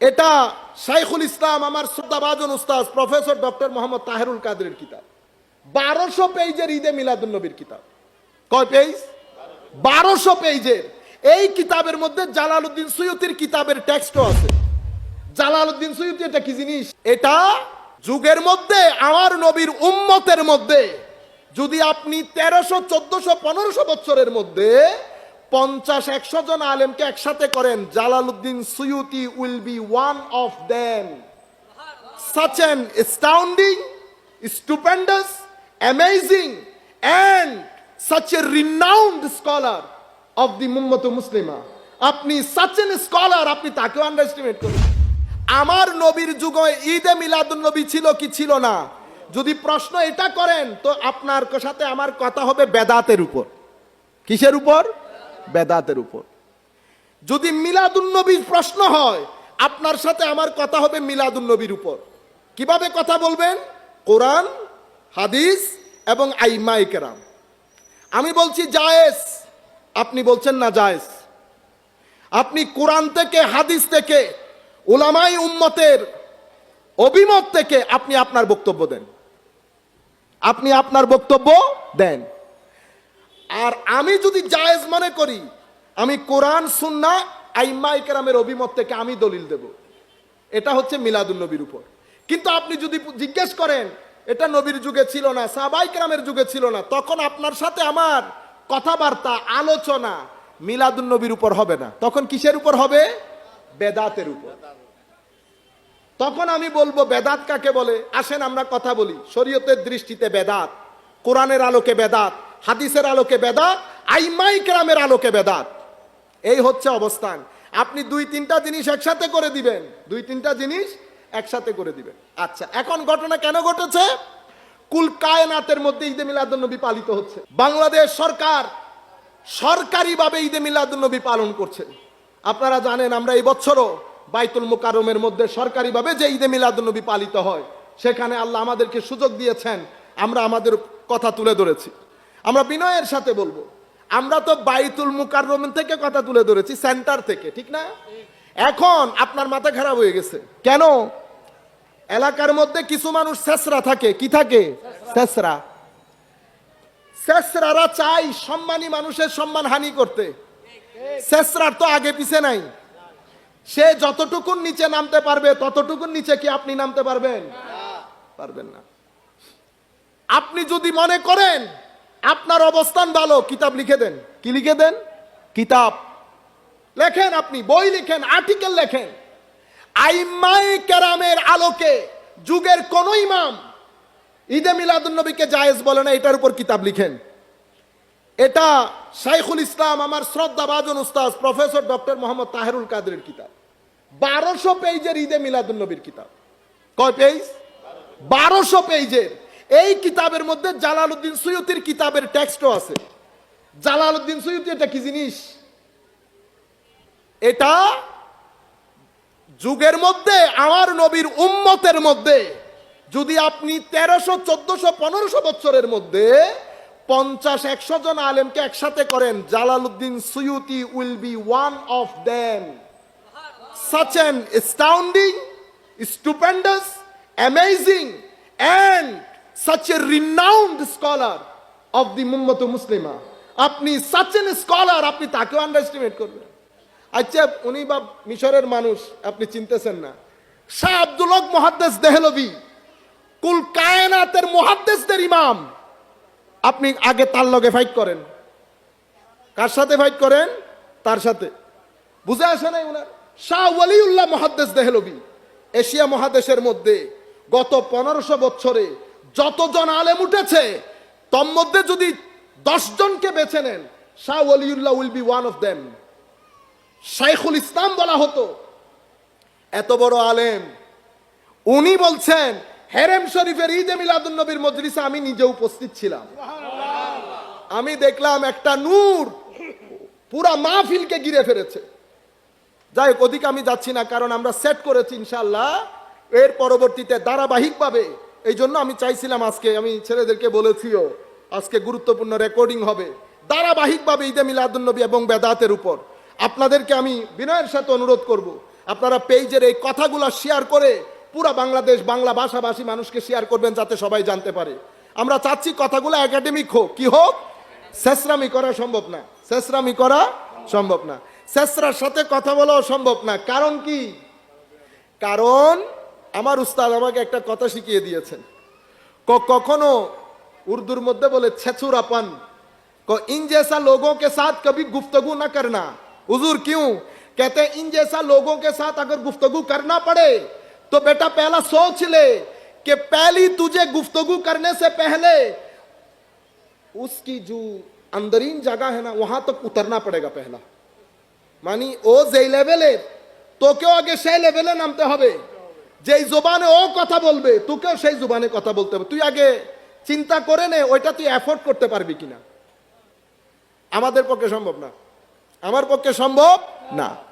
এটা শাইখুল ইসলাম আমার শ্রদ্ধাভাজন উস্তাজ প্রফেসর ডক্টর মোহাম্মদ তাহেরুল কাদের কিতাব। বারোশো পেজের ঈদে মিলাদুল নবীর কিতাব। কয় পেজ? বারোশো পেজের। এই কিতাবের মধ্যে জালালউদ্দিন সৈয়দির কিতাবের টেক্সটও আছে। জালালউদ্দিন সৈয়দি এটা কি জিনিস? এটা যুগের মধ্যে, আমার নবীর উম্মতের মধ্যে। যদি আপনি তেরোশো, চোদ্দশো, পনেরোশো বছরের মধ্যে পঞ্চাশ একশো জন আলেমকে একসাথে করেন। Jalaluddin Suyuti will be one of them. Such an astounding, stupendous, amazing, and such a renowned scholar of the Mummat Muslima. আপনি such an scholar আপনি তাকেও আন্ডারস্টিমেট করুন। আমার নবীর যুগে ঈদে মিলাদুন নবী ছিল কি ছিল না? যদি প্রশ্ন এটা করেন তো আপনার সাথে আমার কথা হবে বেদাতের উপর। কিসের উপর? বেদাতের উপর। যদি মিলাদুন্নবীর প্রশ্ন হয়, আপনার সাথে আমার কথা হবে মিলাদুন্নবীর উপর। কীভাবে কথা বলবেন? কোরআন, হাদিস এবং আইমাই কেরাম। আমি বলছি জায়েজ। আপনি বলছেন না জায়েজ। আপনি কোরআন থেকে, হাদিস থেকে ওলামাই উম্মতের অভিমত থেকে আপনি আপনার বক্তব্য দেন। আপনি আপনার বক্তব্য দেন। আর আমি যদি জায়েজ মনে করি, আমি কোরআন সুন্না আইম্মা ইকরামের অভিমত থেকে আমি দলিল দেব। এটা হচ্ছে মিলাদুল নবীর উপর। কিন্তু আপনি যদি জিজ্ঞেস করেন, এটা নবীর যুগে ছিল না সাবাই কেরামের যুগে ছিল না, তখন আপনার সাথে আমার কথাবার্তা, আলোচনা মিলাদুল নবীর উপর হবে না। তখন কিসের উপর হবে? বেদাতের উপর। তখন আমি বলব, বেদাত কাকে বলে? আসেন আমরা কথা বলি। শরীয়তের দৃষ্টিতে বেদাত, কোরআনের আলোকে বেদাত হাদিসের আলোকে বেদাত আইমাই কেরামের আলোকে বেদাত এই হচ্ছে অবস্থান। আপনি দুই তিনটা জিনিস একসাথে করে দিবেন। দুই তিনটা জিনিস একসাথে করে দিবেন। আচ্ছা এখন ঘটনা কেন ঘটেছে? কুল কায়নাতের মধ্যে ঈদে মিলাদুন্নবী পালিত হচ্ছে। বাংলাদেশ সরকার সরকারিভাবে ঈদে মিলাদুন্নবী পালন করছে। আপনারা জানেন, আমরা এই বছরও বাইতুল মুকাররমের মধ্যে সরকারিভাবে যে ঈদে মিলাদুন্নবী পালিত হয়, সেখানে আল্লাহ আমাদেরকে সুযোগ দিয়েছেন। আমরা আমাদের কথা তুলে ধরেছি। আমরা বিনয়ের সাথে বলব। আমরা তো বাইতুল মুকাররম থেকে কথা তুলে ধরেছি, সেন্টার থেকে, ঠিক না? এখন আপনার মাথা খারাপ হয়ে গেছে। কেন? এলাকার মধ্যে কিছু মানুষ শেষরা থাকে। কি থাকে? শেষরা। শেষরারা চাই সম্মানী মানুষের সম্মান হানি করতে। শেষরার তো আগে পিছে নাই। সে যতটুকুন নিচে নামতে পারবে, ততটুকুন নিচে কি আপনি নামতে পারবেন? পারবেন না। আপনি যদি মনে করেন আপনার অবস্থান ভালো, কিতাব লিখে দেন। কি লিখে দেন? কিতাব। লেখেন আপনি, বই লিখেন, আর্টিকেল লেখেন। আইমাই কেরামের আলোকে যুগের কোন ইমাম ঈদে মিলাদুন্নবীকে জায়েজ বলে না, এটার উপর কিতাব লিখেন। এটা শাইখুল ইসলাম, আমার শ্রদ্ধাভাজন উস্তাজ প্রফেসর ডক্টর মোহাম্মদ তাহেরুল কাদের কিতাব। বারোশো পেজের ঈদে মিলাদুন্নবীর কিতাব। কয় পেজ বারোশো পেজের এই কিতাবের মধ্যে জালালউদ্দিন সৈয়দির কিতাবের টেক্সটও আছে। জালালউদ্দিন সৈয়দি এটা কি জিনিস? এটা যুগের মধ্যে আমার নবীর উম্মতের মধ্যে। যদি আপনি তেরোশো চোদ্দশো পনেরোশো বছরের মধ্যে পঞ্চাশ একশো জন আলেমকে একসাথে করেন Jalaluddin Suyuti will be one of them. such an astounding, stupendous, amazing, and such a renowned scholar of the Mummat Muslima. আপনি such an scholar, আপনি তাকেও আন্ডারস্টিমেট করবেন। আচ্ছা উনি বা মিশরের মানুষ, আপনি চিনতেছেন না। শাহ আব্দুল হক মহাদ্দেস দেহলবি কুল কায়নাতের মহাদ্দেসদের ইমাম। আপনি আগে তার লগে ফাইট করেন। কার সাথে ফাইট করেন? তার সাথে। বুঝে আসে নাই ওনার শাহ ওয়ালিউল্লাহ মহাদ্দেশ দেহলবি এশিয়া মহাদেশের মধ্যে গত পনেরোশো বছরে যতজন আলেম উঠেছে, তোর মধ্যে যদি দশ জনকে বেছে নেন, Shah Waliullah will be one of them. শাইখুল ইসলাম বলা হতো, এত বড় আলেম। উনি বলছেন, হেরেম শরীফের ঈদে মিলাদুন নবীর মজলিসে আমি নিজে উপস্থিত ছিলাম। আমি দেখলাম একটা নূর পুরা মাহফিলকে ঘিরে ফেলেছে। যাই হোক, ওদিকে আমি যাচ্ছি না, কারণ আমরা সেট করেছি ইনশাল্লাহ এর পরবর্তীতে ধারাবাহিকভাবে এই জন্য আমি চাইছিলাম আজকে, আমি ছেলেদেরকে বলেছিও, আজকে গুরুত্বপূর্ণ রেকর্ডিং হবে। ধারাবাহিকভাবে ঈদে মিলাদুন্নবী এবং বেদাতের উপর। আপনাদেরকে আমি বিনয়ের সাথে অনুরোধ করব, আপনারা পেজের এই কথাগুলো শেয়ার করে পুরা বাংলাদেশ, বাংলা ভাষাভাষী মানুষকে শেয়ার করবেন যাতে সবাই জানতে পারে। আমরা চাচ্ছি কথাগুলো একাডেমিক হোক। কি হোক? শেষরামি করা সম্ভব না। শেষরামি করা সম্ভব না। শেষরার সাথে কথা বলাও সম্ভব না। কারণ কি? কারণ আমার উস্তাদ আমাকে একটা কথা শিখিয়ে দিয়েছেন ক- কখনো উর্দুর মধ্যে বলে ছেচুরাপন को इन जैसा लोगों के साथ कभी गुफ्तगु न करना हुजूर क्यों कहते हैं इन जैसा लोगों के साथ अगर गुफ्तगु करना पड़े तो बेटा पहला सोच ले कि पहली तुझे गुफ्तगु करने से पहले उसकी जो अंदरीन जगह है ना वहां तक उतरना पड़ेगा पहला মানে ও যেই লেভেলের তোকেও আগে সেই লেভেলে নামতে হবে যেই জোবানে ও কথা বলবে, তোকেও সেই জোবানে কথা বলতে হবে। তুই আগে চিন্তা করে নে, ওইটা তুই অ্যাফোর্ড করতে পারবি কিনা। আমাদের পক্ষে সম্ভব না। আমার পক্ষে সম্ভব না।